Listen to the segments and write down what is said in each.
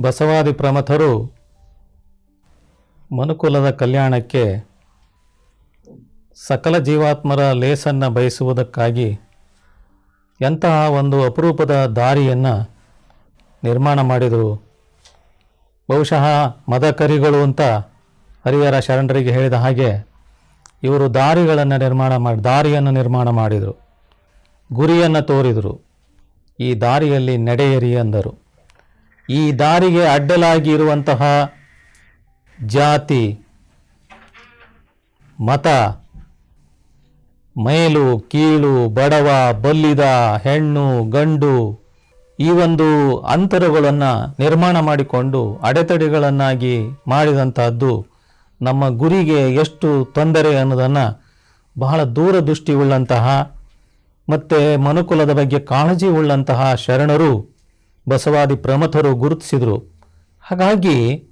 ಬಸವಾದಿ ಪ್ರಮಥರು ಮನುಕುಲದ ಕಲ್ಯಾಣಕ್ಕೆ ಸಕಲ ಜೀವಾತ್ಮರ ಲೇಸನ್ನು ಬಯಸುವುದಕ್ಕಾಗಿ ಎಂತಹ ಒಂದು ಅಪರೂಪದ ದಾರಿಯನ್ನು ನಿರ್ಮಾಣ ಮಾಡಿದರು. ಬಹುಶಃ ಮದಕರಿಗಳು ಅಂತ ಹರಿಹರ ಶರಣರಿಗೆ ಹೇಳಿದ ಹಾಗೆ ಇವರು ದಾರಿಗಳನ್ನು ನಿರ್ಮಾಣ ಮಾಡಿ, ದಾರಿಯನ್ನು ನಿರ್ಮಾಣ ಮಾಡಿದರು. ಗುರಿಯನ್ನು ತೋರಿದರು. ಈ ದಾರಿಯಲ್ಲಿ ನಡೆಯಿರಿ ಅಂದರು. ಈ ದಾರಿಗೆ ಅಡ್ಡಲಾಗಿ ಇರುವಂತಹ ಜಾತಿ, ಮತ, ಮೇಲು, ಕೀಳು, ಬಡವ, ಬಲ್ಲಿದ, ಹೆಣ್ಣು, ಗಂಡು ಈ ಒಂದು ಅಂತರಗಳನ್ನು ನಿರ್ಮಾಣ ಮಾಡಿಕೊಂಡು ಅಡೆತಡೆಗಳನ್ನಾಗಿ ಮಾಡಿದಂತಹದ್ದು ನಮ್ಮ ಗುರಿಗೆ ಎಷ್ಟು ತೊಂದರೆ ಅನ್ನೋದನ್ನು ಬಹಳ ದೂರದೃಷ್ಟಿ ಉಳ್ಳಂತಹ ಮತ್ತು ಮನುಕುಲದ ಬಗ್ಗೆ ಕಾಳಜಿ ಉಳ್ಳಂತಹ ಶರಣರು ಬಸವಾದಿ ಪ್ರಮಥರು ಗುರುತಿಸಿದರು. ಹಾಗಾಗಿ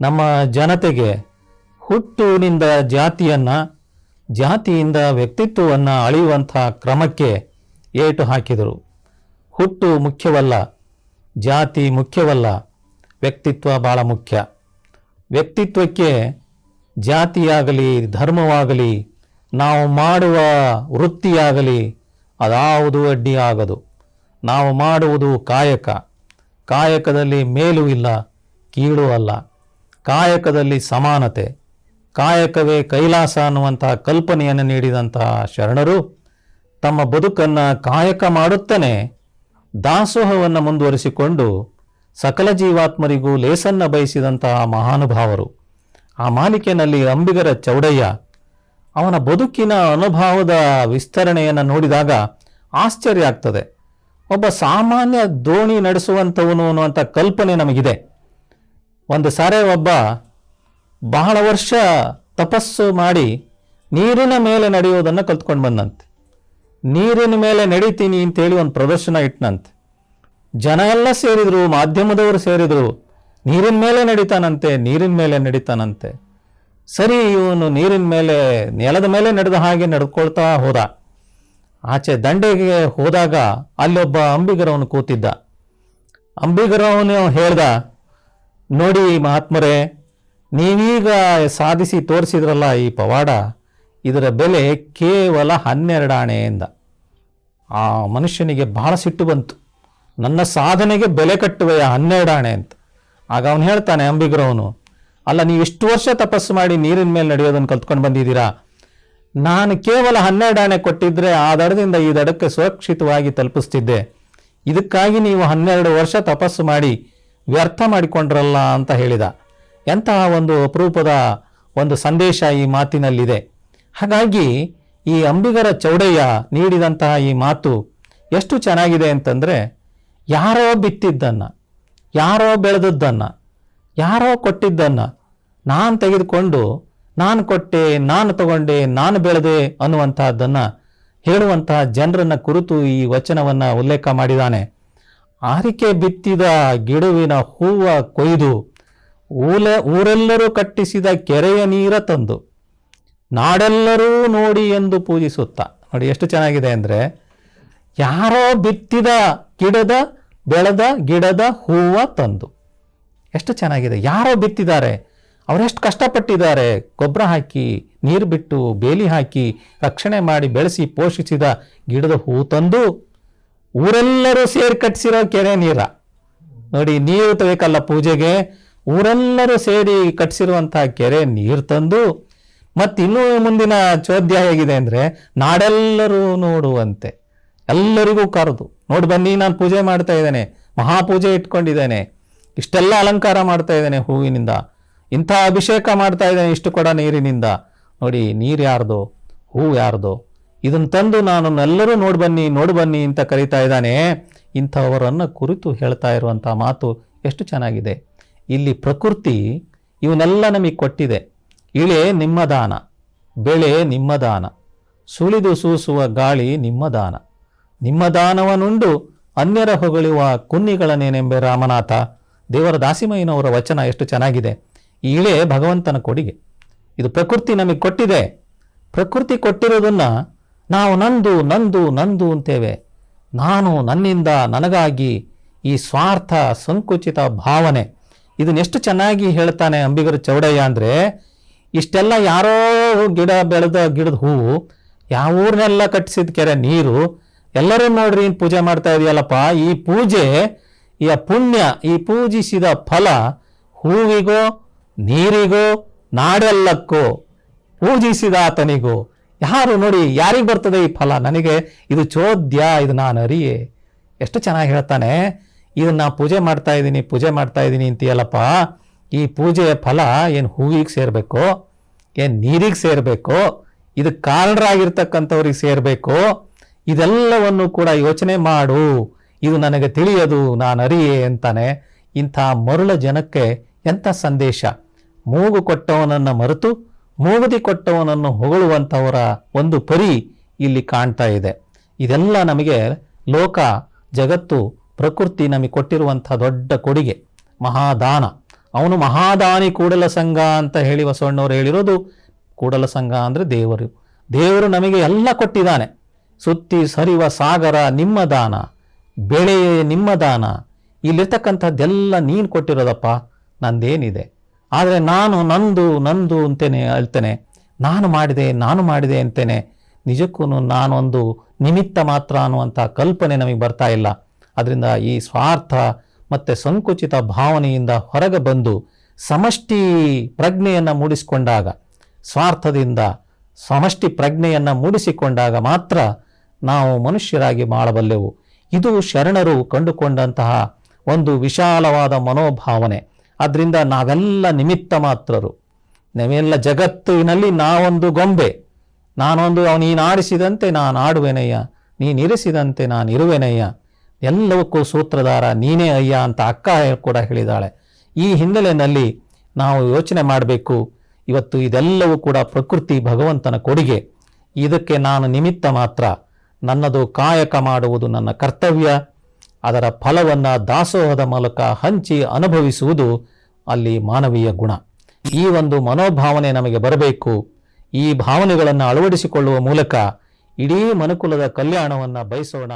ನಮ್ಮ ಜನತೆಗೆ ಹುಟ್ಟುವಿನಿಂದ ಜಾತಿಯನ್ನು, ಜಾತಿಯಿಂದ ವ್ಯಕ್ತಿತ್ವವನ್ನು ಅಳೆಯುವಂಥ ಕ್ರಮಕ್ಕೆ ಏಟು ಹಾಕಿದರು. ಹುಟ್ಟು ಮುಖ್ಯವಲ್ಲ, ಜಾತಿ ಮುಖ್ಯವಲ್ಲ, ವ್ಯಕ್ತಿತ್ವ ಭಾಳ ಮುಖ್ಯ. ವ್ಯಕ್ತಿತ್ವಕ್ಕೆ ಜಾತಿಯಾಗಲಿ, ಧರ್ಮವಾಗಲಿ, ನಾವು ಮಾಡುವ ವೃತ್ತಿಯಾಗಲಿ ಅದಾವುದು ಅಡ್ಡಿ ಆಗದು ನಾವು ಮಾಡುವುದು ಕಾಯಕ. ಕಾಯಕದಲ್ಲಿ ಮೇಲು ಇಲ್ಲ, ಕೀಳು ಅಲ್ಲ. ಕಾಯಕದಲ್ಲಿ ಸಮಾನತೆ. ಕಾಯಕವೇ ಕೈಲಾಸ ಅನ್ನುವಂತಹ ಕಲ್ಪನೆಯನ್ನು ನೀಡಿದಂತಹ ಶರಣರು ತಮ್ಮ ಬದುಕನ್ನು ಕಾಯಕ ಮಾಡುತ್ತಾನೆ. ದಾಸೋಹವನ್ನು ಮುಂದುವರಿಸಿಕೊಂಡು ಸಕಲ ಜೀವಾತ್ಮರಿಗೂ ಲೇಸನ್ನು ಬಯಸಿದಂತಹ ಮಹಾನುಭಾವರು. ಆ ಮಾಲಿಕೆಯಲ್ಲಿ ಅಂಬಿಗರ ಚೌಡಯ್ಯ ಅವನ ಬದುಕಿನ ಅನುಭವದ ವಿಸ್ತರಣೆಯನ್ನು ನೋಡಿದಾಗ ಆಶ್ಚರ್ಯ ಆಗ್ತದೆ. ಒಬ್ಬ ಸಾಮಾನ್ಯ ದೋಣಿ ನಡೆಸುವಂಥವನು ಅನ್ನುವಂಥ ಕಲ್ಪನೆ ನಮಗಿದೆ. ಒಂದು ಸಾರೆ ಒಬ್ಬ ಬಹಳ ವರ್ಷ ತಪಸ್ಸು ಮಾಡಿ ನೀರಿನ ಮೇಲೆ ನಡೆಯುವುದನ್ನು ಕಲ್ತ್ಕೊಂಡು ಬಂದಂತೆ. ನೀರಿನ ಮೇಲೆ ನಡೀತೀನಿ ಅಂತೇಳಿ ಒಂದು ಪ್ರದರ್ಶನ ಇಟ್ಟನಂತೆ ಜನ ಎಲ್ಲ ಸೇರಿದರು, ಮಾಧ್ಯಮದವರು ಸೇರಿದರು, ನೀರಿನ ಮೇಲೆ ನಡೀತಾನಂತೆ, ನೀರಿನ ಮೇಲೆ ನಡೀತಾನಂತೆ. ಸರಿ, ಇವನು ನೀರಿನ ಮೇಲೆ, ನೆಲದ ಮೇಲೆ ನಡೆದ ಹಾಗೆ ನಡ್ಕೊಳ್ತಾ ಹೋದ. ಆಚೆ ದಂಡೆಗೆ ಹೋದಾಗ ಅಲ್ಲೊಬ್ಬ ಅಂಬಿಗರವನು ಕೂತಿದ್ದ. ಅಂಬಿಗರವನು ಹೇಳ್ದ, ನೋಡಿ ಮಹಾತ್ಮರೇ, ನೀವೀಗ ಸಾಧಿಸಿ ತೋರಿಸಿದ್ರಲ್ಲ ಈ ಪವಾಡ, ಇದರ ಬೆಲೆ ಕೇವಲ ಹನ್ನೆರಡು ಆಣೆಯಿಂದ ಆ ಮನುಷ್ಯನಿಗೆ ಬಹಳ ಸಿಟ್ಟು ಬಂತು. ನನ್ನ ಸಾಧನೆಗೆ ಬೆಲೆ ಕಟ್ಟುವೆಯ ಹನ್ನೆರಡು ಆಣೆ ಅಂತ. ಆಗ ಅವನು ಹೇಳ್ತಾನೆ ಅಂಬಿಗರವನು, ಅಲ್ಲ ನೀವು ಇಷ್ಟು ವರ್ಷ ತಪಸ್ಸು ಮಾಡಿ ನೀರಿನ ಮೇಲೆ ನಡೆಯೋದನ್ನು ಕಲ್ತ್ಕೊಂಡು ಬಂದಿದ್ದೀರಾ? ನಾನು ಕೇವಲ ಹನ್ನೆರಡು ಆಣೆ ಕೊಟ್ಟಿದ್ರೆ ಆ ದಡದಿಂದ ಈ ದಡಕ್ಕೆ ಸುರಕ್ಷಿತವಾಗಿ ತಲುಪಿಸ್ತಿದ್ದೆ. ಇದಕ್ಕಾಗಿ ನೀವು ಹನ್ನೆರಡು ವರ್ಷ ತಪಸ್ಸು ಮಾಡಿ ವ್ಯರ್ಥ ಮಾಡಿಕೊಂಡ್ರಲ್ಲ ಅಂತ ಹೇಳಿದ. ಎಂತಹ ಒಂದು ಅಪರೂಪದ ಒಂದು ಸಂದೇಶ ಈ ಮಾತಿನಲ್ಲಿದೆ. ಹಾಗಾಗಿ ಈ ಅಂಬಿಗರ ಚೌಡಯ್ಯ ನೀಡಿದಂತಹ ಈ ಮಾತು ಎಷ್ಟು ಚೆನ್ನಾಗಿದೆ ಅಂತಂದರೆ, ಯಾರೋ ಬಿತ್ತಿದ್ದನ್ನು, ಯಾರೋ ಬೆಳೆದದ್ದನ್ನು, ಯಾರೋ ಕೊಟ್ಟಿದ್ದನ್ನು ನಾನು ತೆಗೆದುಕೊಂಡು ನಾನು ಕೊಟ್ಟೆ, ನಾನು ತಗೊಂಡೆ, ನಾನು ಬೆಳೆದೆ ಅನ್ನುವಂತಹದ್ದನ್ನು ಹೇಳುವಂತಹ ಜನರನ್ನ ಕುರಿತು ಈ ವಚನವನ್ನು ಉಲ್ಲೇಖ ಮಾಡಿದ್ದಾನೆ. ಆರಿಕೆ ಬಿತ್ತಿದ ಗಿಡುವಿನ ಹೂವ ಕೊಯ್ದು ಊಲ, ಊರೆಲ್ಲರೂ ಕಟ್ಟಿಸಿದ ಕೆರೆಯ ನೀರ ತಂದು ನಾಡೆಲ್ಲರೂ ನೋಡಿ ಎಂದು ಪೂಜಿಸುತ್ತಾ. ನೋಡಿ ಎಷ್ಟು ಚೆನ್ನಾಗಿದೆ ಅಂದರೆ ಯಾರೋ ಬಿತ್ತಿದ ಗಿಡದ, ಬೆಳೆದ ಗಿಡದ ಹೂವ ತಂದು. ಎಷ್ಟು ಚೆನ್ನಾಗಿದೆ. ಯಾರೋ ಬಿತ್ತಿದ್ದಾರೆ. ಅವರೆಷ್ಟು ಕಷ್ಟಪಟ್ಟಿದ್ದಾರೆ. ಗೊಬ್ಬರ ಹಾಕಿ, ನೀರು ಬಿಟ್ಟು, ಬೇಲಿ ಹಾಕಿ, ರಕ್ಷಣೆ ಮಾಡಿ, ಬೆಳೆಸಿ, ಪೋಷಿಸಿದ ಗಿಡದ ಹೂ ತಂದು ಊರೆಲ್ಲರೂ ಸೇರಿ ಕಟ್ಟಿಸಿರೋ ಕೆರೆ ನೀರ. ನೋಡಿ, ನೀರು ಬೇಕಲ್ಲ ಪೂಜೆಗೆ. ಊರೆಲ್ಲರೂ ಸೇರಿ ಕಟ್ಟಿಸಿರುವಂತಹ ಕೆರೆ ನೀರು ತಂದು, ಮತ್ತು ಇನ್ನೂ ಮುಂದಿನ ಚೋದ್ಯ ಹೇಗಿದೆ ಅಂದರೆ ನಾಡೆಲ್ಲರೂ ನೋಡುವಂತೆ. ಎಲ್ಲರಿಗೂ ಕರೆದು, ನೋಡಿ ಬನ್ನಿ, ನಾನು ಪೂಜೆ ಮಾಡ್ತಾ ಇದ್ದೇನೆ, ಮಹಾಪೂಜೆ ಇಟ್ಕೊಂಡಿದ್ದೇನೆ, ಇಷ್ಟೆಲ್ಲ ಅಲಂಕಾರ ಮಾಡ್ತಾ ಇದ್ದೇನೆ ಹೂವಿನಿಂದ. ಇಂಥ ಅಭಿಷೇಕ ಮಾಡ್ತಾ ಇದ್ದೇನೆ ಇಷ್ಟು ಕೊಡ ನೀರಿನಿಂದ. ನೋಡಿ, ನೀರು ಯಾರ್ದು? ಹೂ ಯಾರ್ದು? ಇದನ್ನು ತಂದು ನಾನು ಎಲ್ಲರೂ ನೋಡಿ ಬನ್ನಿ ನೋಡಿ ಬನ್ನಿ ಅಂತ ಕರೀತಾ ಇದ್ದಾನೆ. ಇಂಥವರನ್ನು ಕುರಿತು ಹೇಳ್ತಾ ಇರುವಂಥ ಮಾತು ಎಷ್ಟು ಚೆನ್ನಾಗಿದೆ. ಇಲ್ಲಿ ಪ್ರಕೃತಿ ಇವನ್ನೆಲ್ಲ ನಮಗೆ ಕೊಟ್ಟಿದೆ. ಇಳೆ ನಿಮ್ಮ ದಾನ, ಬೆಳೆ ನಿಮ್ಮ ದಾನ, ಸುಳಿದು ಸೂಸುವ ಗಾಳಿ ನಿಮ್ಮ ದಾನ. ನಿಮ್ಮ ದಾನವನುಂಡು ಅನ್ಯರ ಹೊಗಳುವ ಕುನ್ನಿಗಳನೇನೆಂಬೆ ರಾಮನಾಥ. ದೇವರ ದಾಸಿಮಯ್ಯನವರ ವಚನ ಎಷ್ಟು ಚೆನ್ನಾಗಿದೆ. ಇಳೆ ಭಗವಂತನ ಕೊಡುಗೆ. ಇದು ಪ್ರಕೃತಿ ನಮಗೆ ಕೊಟ್ಟಿದೆ. ಪ್ರಕೃತಿ ಕೊಟ್ಟಿರೋದನ್ನು ನಾವು ನಂದು ನಂದು ನಂದು ಅಂತೇವೆ. ನಾನು ನನ್ನಿಂದ ನನಗಾಗಿ ಈ ಸ್ವಾರ್ಥ ಸಂಕುಚಿತ ಭಾವನೆ. ಇದನ್ನೆಷ್ಟು ಚೆನ್ನಾಗಿ ಹೇಳ್ತಾನೆ ಅಂಬಿಗರ ಚೌಡಯ್ಯ ಅಂದರೆ, ಇಷ್ಟೆಲ್ಲ ಯಾರೋ ಗಿಡ ಬೆಳೆದ ಗಿಡದ ಹೂವು, ಯಾವ ಊರ್ನೆಲ್ಲ ಕಟ್ಟಿಸಿದ ಕೆರೆ ನೀರು, ಎಲ್ಲರೂ ನೋಡ್ರಿ ಏನು ಪೂಜೆ ಮಾಡ್ತಾ ಇದೆಯಲ್ಲಪ್ಪ, ಈ ಪೂಜೆ, ಈ ಪುಣ್ಯ, ಈ ಪೂಜಿಸಿದ ಫಲ ಹೂವಿಗೋ ನೀರಿಗೋ, ನಾಡೆಲ್ಲಕ್ಕೋ ಪೂಜಿಸಿದ ಆತನಿಗೂ ಯಾರು ನೋಡಿ ಯಾರಿಗೆ ಬರ್ತದೆ ಈ ಫಲ? ನನಗೆ ಇದು ಚೋದ್ಯ, ಇದು ನಾನು ಅರಿಯೇ. ಎಷ್ಟು ಚೆನ್ನಾಗಿ ಹೇಳ್ತಾನೆ, ಇದನ್ನು ನಾ ಪೂಜೆ ಮಾಡ್ತಾ ಇದ್ದೀನಿ, ಪೂಜೆ ಮಾಡ್ತಾ ಇದ್ದೀನಿ ಅಂತೀಯಲ್ಲಪ್ಪ. ಈ ಪೂಜೆಯ ಫಲ ಏನು ಹೂವಿಗೆ ಸೇರಬೇಕು, ಏನು ನೀರಿಗೆ ಸೇರಬೇಕು, ಇದು ಕಾರಣರಾಗಿರ್ತಕ್ಕಂಥವ್ರಿಗೆ ಸೇರಬೇಕು, ಇದೆಲ್ಲವನ್ನು ಕೂಡ ಯೋಚನೆ ಮಾಡು. ಇದು ನನಗೆ ತಿಳಿಯದು, ನಾನು ಅರಿಯೇ ಅಂತಾನೆ ಇಂಥ ಮರುಳ ಜನಕ್ಕೆ ಎಂಥ ಸಂದೇಶ? ಮೂಗು ಕೊಟ್ಟವನನ್ನು ಮರೆತು ಮೂಗುದಿ ಕೊಟ್ಟವನನ್ನು ಹೊಗಳುವಂಥವರ ಒಂದು ಪರಿ ಇಲ್ಲಿ ಕಾಣ್ತಾ ಇದೆ. ಇದೆಲ್ಲ ನಮಗೆ ಲೋಕ, ಜಗತ್ತು, ಪ್ರಕೃತಿ ನಮಗೆ ಕೊಟ್ಟಿರುವಂಥ ದೊಡ್ಡ ಕೊಡುಗೆ, ಮಹಾದಾನ. ಅವನು ಮಹಾದಾನಿ ಕೂಡಲ ಸಂಘ ಅಂತ ಹೇಳಿ ಬಸವಣ್ಣವರು ಹೇಳಿರೋದು ಕೂಡಲ ಸಂಘ ಅಂದರೆ ದೇವರು. ದೇವರು ನಮಗೆ ಎಲ್ಲ ಕೊಟ್ಟಿದ್ದಾನೆ. ಸುತ್ತಿ, ಸರಿವ, ಸಾಗರ, ನಿಮ್ಮ ದಾನ, ಬೆಳೆ, ನಿಮ್ಮ ದಾನ. ಇಲ್ಲಿರ್ತಕ್ಕಂಥದ್ದೆಲ್ಲ ನೀನು ಕೊಟ್ಟಿರೋದಪ್ಪ, ನಂದೇನಿದೆ. ಆದರೆ ನಾನು ನಂದು ನಂದು ಅಂತೇನೆ ಹೇಳ್ತೇನೆ. ನಾನು ಮಾಡಿದೆ ನಾನು ಮಾಡಿದೆ ಅಂತೇನೆ. ನಿಜಕ್ಕೂ ನಾನೊಂದು ನಿಮಿತ್ತ ಮಾತ್ರ ಅನ್ನುವಂಥ ಕಲ್ಪನೆ ನಮಗೆ ಬರ್ತಾ ಇಲ್ಲ. ಅದರಿಂದ ಈ ಸ್ವಾರ್ಥ ಮತ್ತು ಸಂಕುಚಿತ ಭಾವನೆಯಿಂದ ಹೊರಗೆ ಬಂದು ಸಮಷ್ಟಿ ಪ್ರಜ್ಞೆಯನ್ನು ಮೂಡಿಸಿಕೊಂಡಾಗ, ಸ್ವಾರ್ಥದಿಂದ ಸಮಷ್ಟಿ ಪ್ರಜ್ಞೆಯನ್ನು ಮೂಡಿಸಿಕೊಂಡಾಗ ಮಾತ್ರ ನಾವು ಮನುಷ್ಯರಾಗಿ ಮಾಡಬಲ್ಲೆವು ಇದು ಶರಣರು ಕಂಡುಕೊಂಡಂತಹ ಒಂದು ವಿಶಾಲವಾದ ಮನೋಭಾವನೆ. ಅದರಿಂದ ನಾವೆಲ್ಲ ನಿಮಿತ್ತ ಮಾತ್ರರು. ನಾವೆಲ್ಲ ಜಗತ್ತಿನಲ್ಲಿ ನಾವೊಂದು ಗೊಂಬೆ. ನಾನೊಂದು ನೀನು ಆಡಿಸಿದಂತೆ ನಾನು ಆಡುವೆನಯ್ಯ. ನೀನು ಇರಿಸಿದಂತೆ ನಾನು ಇರುವೆನಯ್ಯ. ಎಲ್ಲವಕ್ಕೂ ಸೂತ್ರಧಾರ ನೀನೇ ಅಯ್ಯ ಅಂತ ಅಕ್ಕ ಕೂಡ ಹೇಳಿದಾಳೆ. ಈ ಹಿನ್ನೆಲೆಯಲ್ಲಿ ನಾವು ಯೋಚನೆ ಮಾಡಬೇಕು. ಇವತ್ತು ಇದೆಲ್ಲವೂ ಕೂಡ ಪ್ರಕೃತಿ ಭಗವಂತನ ಕೊಡುಗೆ. ಇದಕ್ಕೆ ನಾನು ನಿಮಿತ್ತ ಮಾತ್ರ. ನನ್ನದು ಕಾಯಕ ಮಾಡುವುದು ನನ್ನ ಕರ್ತವ್ಯ. ಅದರ ಫಲವನ್ನು ದಾಸೋಹದ ಮೂಲಕ ಹಂಚಿ ಅನುಭವಿಸುವುದು ಅಲ್ಲಿ ಮಾನವೀಯ ಗುಣ. ಈ ಒಂದು ಮನೋಭಾವನೆ ನಮಗೆ ಬರಬೇಕು. ಈ ಭಾವನೆಗಳನ್ನು ಅಳವಡಿಸಿಕೊಳ್ಳುವ ಮೂಲಕ ಇಡೀ ಮನುಕುಲದ ಕಲ್ಯಾಣವನ್ನು ಬಯಸೋಣ.